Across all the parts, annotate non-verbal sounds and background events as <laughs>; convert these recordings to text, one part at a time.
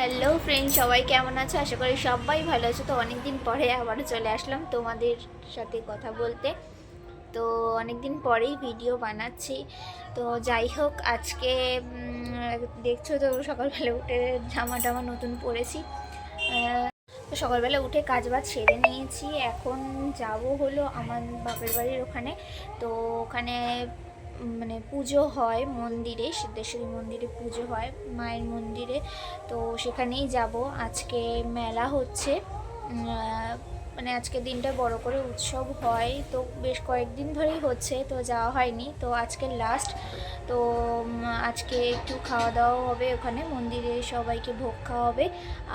Hello friend সবাই কেমন আছো? আশা করি সবাই ভালো আছো। তো অনেকদিন পরে আবারও চলে আসলাম তোমাদের সাথে কথা বলতে। তো অনেকদিন পরেই ভিডিও বানাচ্ছি। তো যাই হোক, আজকে দেখছ তো সকালবেলা উঠে জামা টামা নতুন পরেছি। তো সকালবেলা উঠে কাজ বাজ সেরে নিয়েছি। এখন যাব হলো আমার বাপের বাড়ির ওখানে। তো ওখানে মানে পুজো হয় মন্দিরে, সিদ্ধেশ্বরী মন্দিরে পুজো হয়, মায়ের মন্দিরে। তো সেখানেই যাব। আজকে মেলা হচ্ছে। মানে আজকে দিনটা বড় করে উৎসব হয়। তো বেশ কয়েকদিন ধরেই হচ্ছে, তো যাওয়া হয়নি। তো আজকে লাস্ট তো আজকে একটু খাওয়া দাওয়া হবে ওখানে। মন্দিরে সবাইকে ভোগ খাওয়া হবে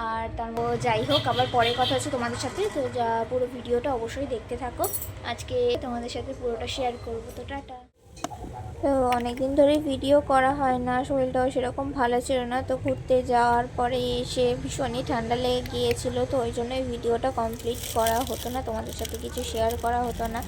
আর তারপর যাই হোক, আবার পরে কথা হচ্ছে তোমাদের সাথে। তো পুরো ভিডিওটা অবশ্যই দেখতে থাকো। আজকে তোমাদের সাথে পুরোটা শেয়ার করব। তো টাটা। তো অনেকদিন ধরেই ভিডিও করা হয় না শরীরটাও সেরকম ভালো ছিল না। তো ঘুরতে যাওয়ার পরে এসে ভীষণই ঠান্ডা লেগে গিয়েছিল তো ওই জন্যই ভিডিওটা কমপ্লিট করা হতো না তোমাদের সাথে কিছু শেয়ার করা হতো না।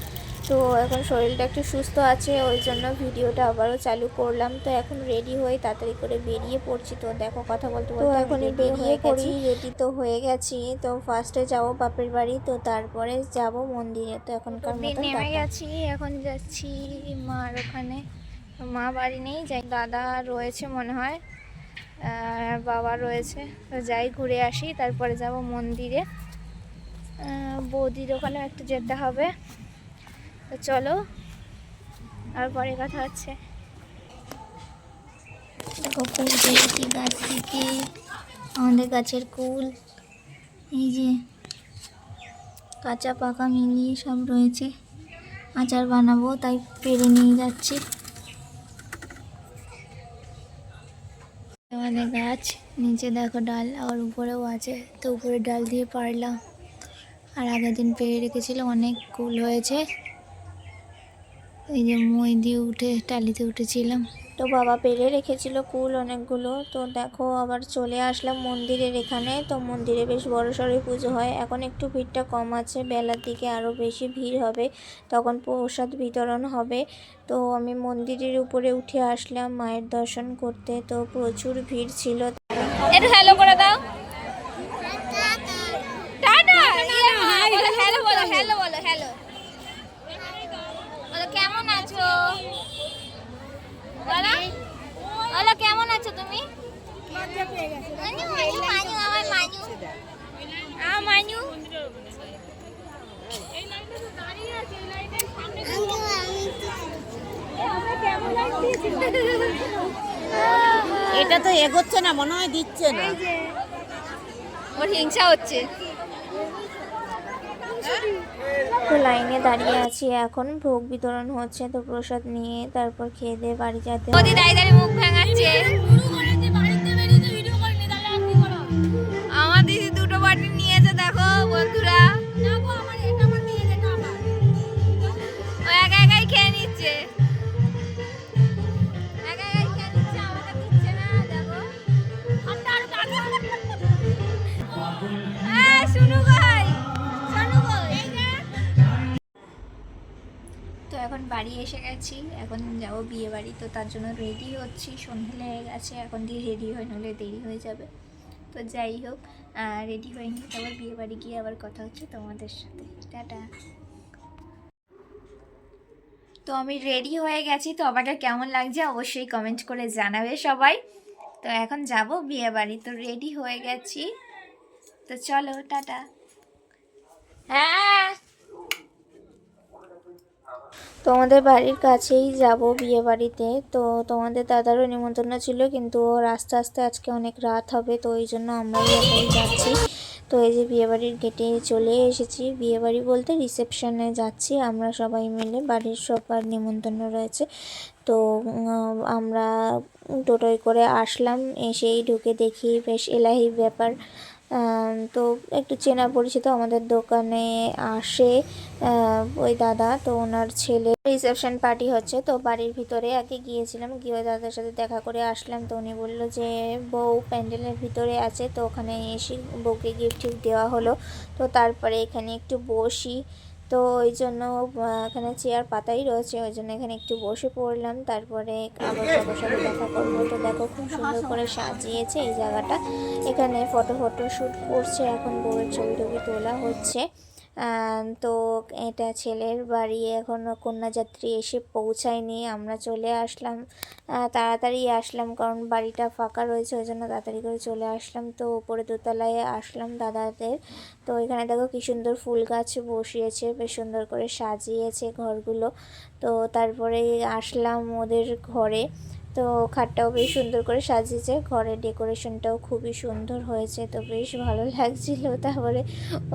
তো এখন শরীরটা একটু সুস্থ আছে ওই জন্য ভিডিওটা আবারও চালু করলাম। তো এখন রেডি হয়ে তাড়াতাড়ি করে বেরিয়ে পড়ছি। তো দেখো কথা বলতে বলতে এখন বেরিয়ে পড়ি। রেডি তো হয়ে গেছি। তো ফার্স্টে যাব বাপের বাড়ি তো তারপরে যাব মন্দিরে। তো এখনকার নেমে গেছি এখন যাচ্ছি মার ওখানে। মা বাড়ি নেই, যাই দাদা রয়েছে মনে হয় আর বাবা রয়েছে, তো যাই ঘুরে আসি, তারপরে যাব মন্দিরে। বৌদির ওখানে একটু যেতে হবে। তো চলো, আর পরে কথা হচ্ছে। গাছ থেকে, আমাদের গাছের কুল, এই যে কাঁচা পাকা মিলিয়ে সব রয়েছে। আচার বানাবো, তাই পেরে নিয়ে যাচ্ছি। আমাদের গাছ, নিচে দেখো ডাল, আর উপরেও আছে। তো উপরে ডাল দিয়ে পারলাম। আর আগের দিন পেয়ে রেখেছিল, অনেক কুল হয়েছে। এই যে মই দিয়ে উঠে টালিতে উঠেছিলাম। তো বাবা পেরে রেখেছিল কুল অনেকগুলো। তো দেখো আবার চলে আসলাম মন্দিরের এখানে। তো মন্দিরে বেশ বড় সড়োই পুজো হয়। এখন একটু ভিড়টা কম আছে। বেলার দিকে আরও বেশি ভিড় হবে। তখন প্রসাদ বিতরণ হবে। তো আমি মন্দিরের উপরে উঠে আসলাম মায়ের দর্শন করতে। তো প্রচুর ভিড় ছিল। হ্যালো করে দাও টাটা হ্যালো বলো হ্যালো বলো হ্যালো বলো কেমন আছো বলো বলো কেমন আছো তুমি মানু মানু মানু আমার মানু আ মানু এটা তো এগোচ্ছে না মনে হয় দিচ্ছে না। ওর হিংসা হচ্ছে। তো লাইনে দাঁড়িয়ে আছি এখন ভোগ বিতরণ হচ্ছে তো প্রসাদ নিয়ে তারপর খেয়ে দিয়ে বাড়ি যেতে মোদি দাঁড়িয়ে দাঁড়িয়ে মুখ ভাঙাচ্ছে। এখন বাড়ি এসে গেছি। এখন যাব বিয়ে বাড়ি, তো তার জন্য রেডি হচ্ছি। সন্ধে লেগে গেছে, এখন দিয়ে রেডি হয়ে নলে দেরি হয়ে যাবে। তো যাই হোক রেডি হয়ে নিয়ে তারপর বিয়ে বাড়ি গিয়ে আবার কথা হচ্ছে তোমাদের সাথে। টাটা। তো আমি রেডি হয়ে গেছি, তো আমাকে কেমন লাগছে অবশ্যই কমেন্ট করে জানাবে সবাই। তো এখন যাব বিয়ে বাড়ি, তো রেডি হয়ে গেছি। তো চলো, টাটা। হ্যাঁ। তোমাদের বাড়ির কাছেই যাব বিয়ে বাড়িতে। তো তোমাদের দাদারও নিমন্ত্রণ ছিল, কিন্তু ওর আস্তে আস্তে আজকে অনেক রাত হবে, তো ওই জন্য আমরাই একাই যাচ্ছি। তো এই যে বিয়ে বাড়ির গেটে চলে এসেছি। বিয়েবাড়ি বলতে রিসেপশনে যাচ্ছি, আমরা সবাই মিলে। বাড়ির সবার নিমন্ত্রণ রয়েছে। তো আমরা টোটোয় করে আসলাম, এসেই ঢুকে দেখি, বেশ এলাহি ব্যাপার। তো একটু চেনা পরিচিত আমাদের দোকানে আসে ওই দাদা। তো ওনার ছেলে রিসেপশন পার্টি হচ্ছে, তো বাড়ির ভিতরে আগে গিয়েছিলাম, গিয়ে দাদার সাথে দেখা করে আসলাম। তো উনি বলল যে, বউ প্যান্ডেলের ভিতরে আছে, তো ওখানে এসে বউকে গিফট দেওয়া হলো। তো তারপরে এখানে একটু বসি তো ওই জন্য এখানে চেয়ার পাতাই রয়েছে, ওই জন্য এখানে একটু বসে পড়লাম। তারপরে আবার সবার সাথে দেখা করব। তো দেখো, খুব সুন্দর করে সাজিয়েছে এই জায়গাটা। এখানে ফটো ফটো শ্যুট করছে, এখন বউয়ের ছবি টবি তোলা হচ্ছে। তো এটা ছেলের বাড়ি এখনও কন্যাযাত্রী এসে পৌঁছায়নি। আমরা চলে আসলাম তাড়াতাড়ি আসলাম কারণ বাড়িটা ফাঁকা রয়েছে, ওই জন্য তাড়াতাড়ি করে চলে আসলাম। তো উপরে দোতলায় আসলাম দাদাদের। তো এখানে দেখো কি সুন্দর ফুল গাছ বসিয়েছে, বেশ সুন্দর করে সাজিয়েছে ঘরগুলো। তো তারপরে আসলাম ওদের ঘরে। তো খাটটাও বেশ সুন্দর করে সাজিয়েছে। ঘরের ডেকোরেশনটাও খুবই সুন্দর হয়েছে তো বেশ ভালো লাগছিল। <laughs> তারপরে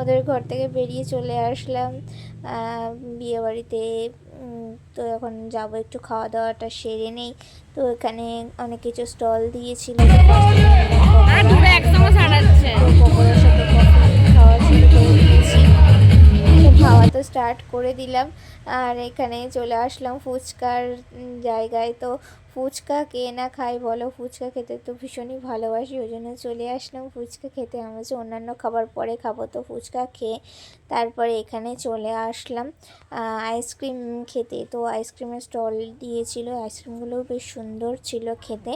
ওদের ঘর থেকে বেরিয়ে চলে আসলাম। বিয়েবাড়িতে তো এখন যাব একটু খাওয়া দাওয়াটা সেরে নেই। তো এখানে অনেক কিছু স্টল দিয়েছিল। পকোড়ার সাথে তো স্টার্ট করে দিলাম। আর এখানে চলে আসলাম ফুচকার জায়গায়। তো ফুচকা কে না খাই বলো? ফুচকা খেতে তো ভীষণই ভালোবাসি, ওই জন্য চলে আসলাম ফুচকা খেতে। আমরা যে অন্যান্য খাবার পরে খাব তো ফুচকা খেয়ে তারপরে এখানে চলে আসলাম আইসক্রিম খেতে। তো আইসক্রিমের স্টল দিয়েছিল। আইসক্রিমগুলোও বেশ সুন্দর ছিল খেতে।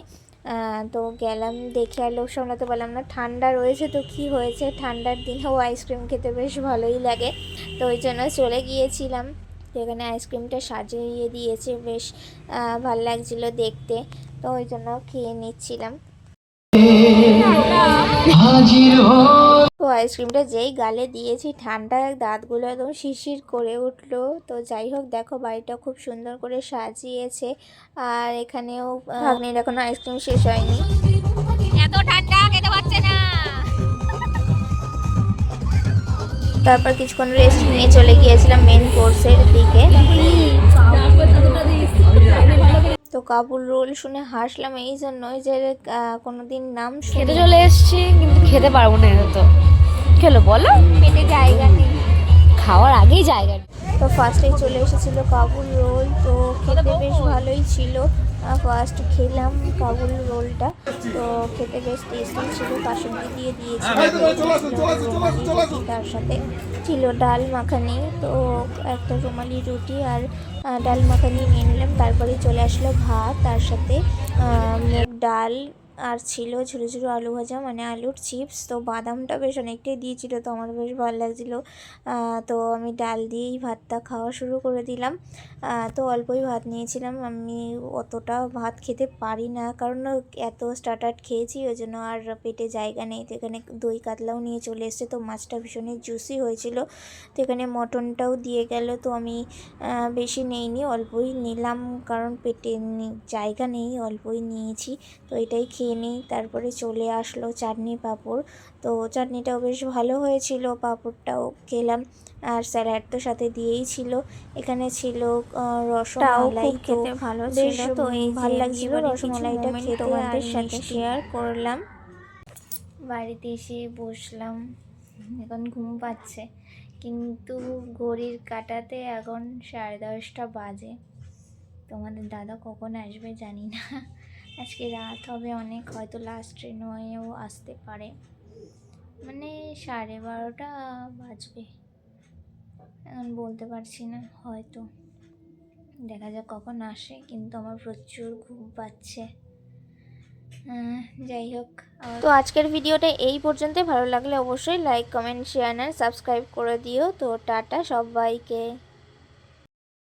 তো গেলাম, দেখে আর লোক সামলাতে পারলাম না। ঠান্ডা রয়েছে তো কি হয়েছে? ঠান্ডার দিনেও আইসক্রিম খেতে বেশ ভালোই লাগে। তো ওই জন্য চলে গিয়েছিলাম। তো এখানে আইসক্রিমটা সাজিয়ে দিয়েছে বেশ ভালো লাগছিল দেখতে। তো ওই জন্য খেয়ে নিচ্ছিলাম। আইসক্রিমটা যেই গালে দিয়েছি ঠান্ডায় দাঁতগুলো একদম শিরশির করে উঠল। তো যাই হোক দেখো বাড়িটা খুব সুন্দর করে সাজিয়েছে। আর এখানেও ভাগ্নির এখনও আইসক্রিম শেষ হয়নি। এত ঠান্ডা খেতে পারছে না। তারপর কিছুক্ষণ রেস্ট নিয়ে চলে গিয়েছিলাম মেন কোর্সের দিকে। তো কাবুল রোল শুনে হাসলাম এই জন্যই যে আহ, কোনোদিন নাম খেতে শুনে চলে এসেছি কিন্তু খেতে পারব না এটা তো খেলো বলো। পেটে জায়গা নেই। খাওয়ার আগেই জায়গা নেই। তো ফার্স্টে চলে এসেছিল কাবুল রোল তো খেতে বেশ ভালোই ছিল। ফার্স্ট খেলাম কাবুল রোলটা। তো খেতে বেশ টেস্টি ছিল কাসুন্দি দিয়ে দিয়েছিল। তার সাথে ছিল ডাল মাখানি তো একটা রুমালি রুটি আর ডাল মাখানি নিয়ে নিলাম। তারপরে চলে আসলো ভাত তার সাথে মুগ ডাল আর ছিল ঝুড়ো ঝুড়ো আলু ভাজা মানে আলুর চিপস তো বাদামটা বেশ অনেকটাই দিয়েছিল, তো আমার বেশ ভালো লাগছিল। তো আমি ডাল দিয়েই ভাতটা খাওয়া শুরু করে দিলাম। তো অল্পই ভাত নিয়েছিলাম, আমি অতটা ভাত খেতে পারি না, কারণ এত স্টার্টার খেয়েছি, ওই জন্য আর পেটে জায়গা নেই, তো এখানে দই কাতলাও নিয়ে চলে এসছে, তো মাছটা ভীষণই জুসি হয়েছিল। তো এখানে মটনটাও দিয়ে গেল, তো আমি বেশি নেইনি, অল্পই নিলাম, কারণ পেটে জায়গা নেই, অল্পই নিয়েছি, তো এটাই খেয়ে নিই তারপরে চলে আসলো চাটনি পাঁপড়। তো চাটনিটাও বেশ ভালো হয়েছিল পাঁপড়টাও খেলাম। আর স্যালাড তো সাথে দিয়েই ছিল। এখানে ছিল রসমালাই খেতে ভালো ছিল। তো এই ভালো লাগছিল রসমালাইটা খেতে তোমাদের সাথে শেয়ার করলাম। বাড়িতে এসে বসলাম। এখন ঘুম পাচ্ছে। কিন্তু ঘড়ির কাটাতে এখন সাড়ে দশটা বাজে। তোমাদের দাদা কখন আসবে জানি না। আজকে রাত হবে অনেক, হয়তো লাস্ট ট্রেন হয়েও আসতে পারে। মানে সাড়ে বারোটা বাজবে। এখন বলতে পারছি না, হয়তো। দেখা যাক কখন আসে, কিন্তু আমার প্রচুর ঘুম পাচ্ছে। যাই হোক তো আজকের ভিডিওটা এই পর্যন্তই। ভালো লাগলে অবশ্যই লাইক কমেন্ট শেয়ার আর সাবস্ক্রাইব করে দিও। তো টাটা সবাইকে।